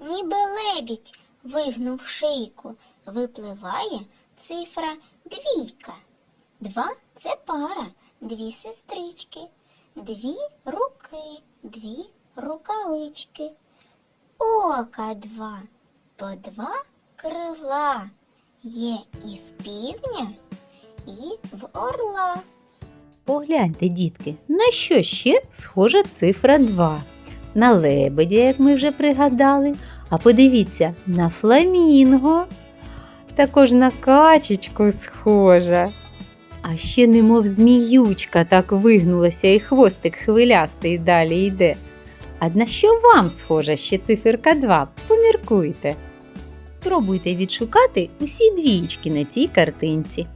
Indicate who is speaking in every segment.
Speaker 1: Ніби лебідь, вигнув шийку, випливає цифра двійка. Два це пара, дві сестрички, дві руки, дві рукавички. Ока два, по два крила. Є і в півня, і в орла.
Speaker 2: Погляньте, дітки, на що ще схожа цифра 2? На лебедя, як ми вже пригадали. А подивіться, на фламінго. Також на качечку схожа. А ще немов зміючка так вигнулася і хвостик хвилястий далі йде. А на що вам схожа ще циферка 2? Поміркуйте. Спробуйте відшукати усі двієчки на цій картинці.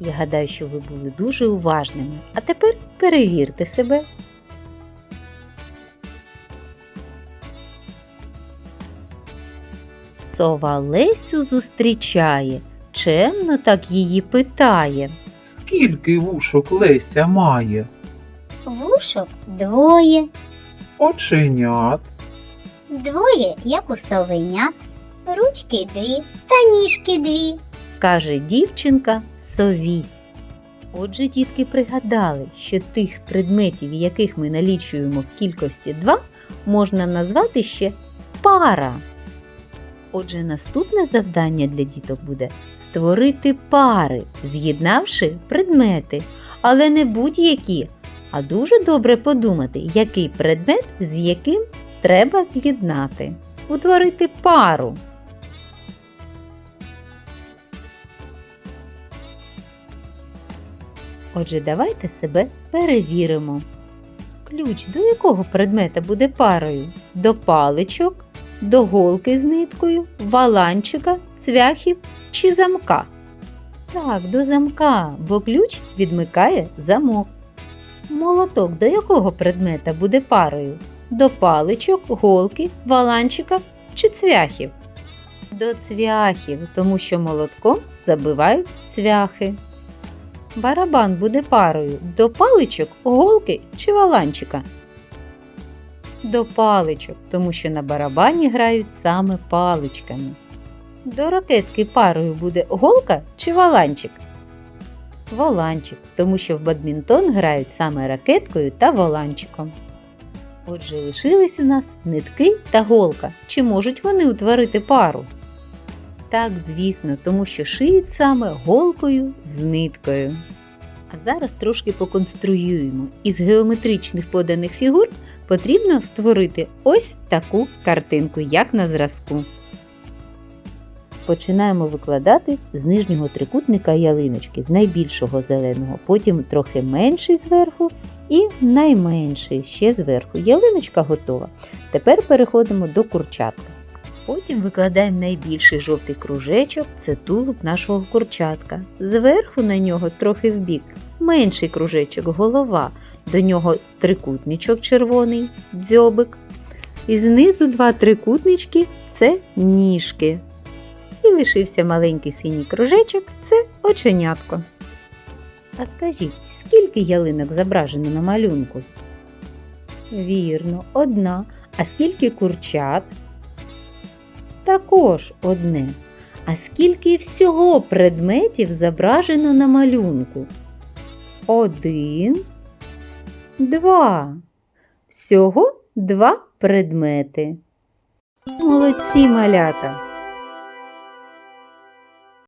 Speaker 2: Я гадаю, що ви були дуже уважними. А тепер перевірте себе. Сова Лесю зустрічає, чемно так її питає.
Speaker 3: Скільки вушок Леся має?
Speaker 1: Вушок двоє,
Speaker 3: Оченят,
Speaker 1: двоє, як у совенят, ручки дві та ніжки дві.
Speaker 2: каже дівчинка сові. Отже, дітки пригадали, що тих предметів, яких ми налічуємо в кількості 2, можна назвати ще пара. Отже, наступне завдання для діток буде створити пари, з'єднавши предмети, але не будь-які, а дуже добре подумати, який предмет з яким треба з'єднати. Утворити пару. Отже, давайте себе перевіримо. Ключ до якого предмета буде парою? До паличок, до голки з ниткою, валанчика, цвяхів чи замка? Так, до замка, бо ключ відмикає замок. Молоток до якого предмета буде парою? До паличок, голки, валанчика чи цвяхів? До цвяхів, тому що молотком забивають цвяхи. Барабан буде парою до паличок, голки чи валанчика. До паличок, тому що на барабані грають саме паличками. До ракетки парою буде голка чи валанчик. Валанчик, тому що в бадмінтон грають саме ракеткою та валанчиком. Отже, лишились у нас нитки та голка. Чи можуть вони утворити пару? Так, звісно, тому що шиють саме голкою з ниткою. А зараз трошки поконструюємо. Із геометричних поданих фігур потрібно створити ось таку картинку, як на зразку. Починаємо викладати з нижнього трикутника ялиночки, з найбільшого зеленого, потім трохи менший зверху і найменший ще зверху. Ялиночка готова. Тепер переходимо до курчатка. Потім викладаємо найбільший жовтий кружечок, це тулуб нашого курчатка. Зверху на нього трохи вбік менший кружечок голова, до нього трикутничок червоний, дзьобик. І знизу два трикутнички це ніжки. І лишився маленький синій кружечок це оченятко. А скажіть, скільки ялинок зображено на малюнку? Вірно, одна. А скільки курчат? Також одне. А скільки всього предметів зображено на малюнку? Один, два. Всього два предмети. Молодці малята!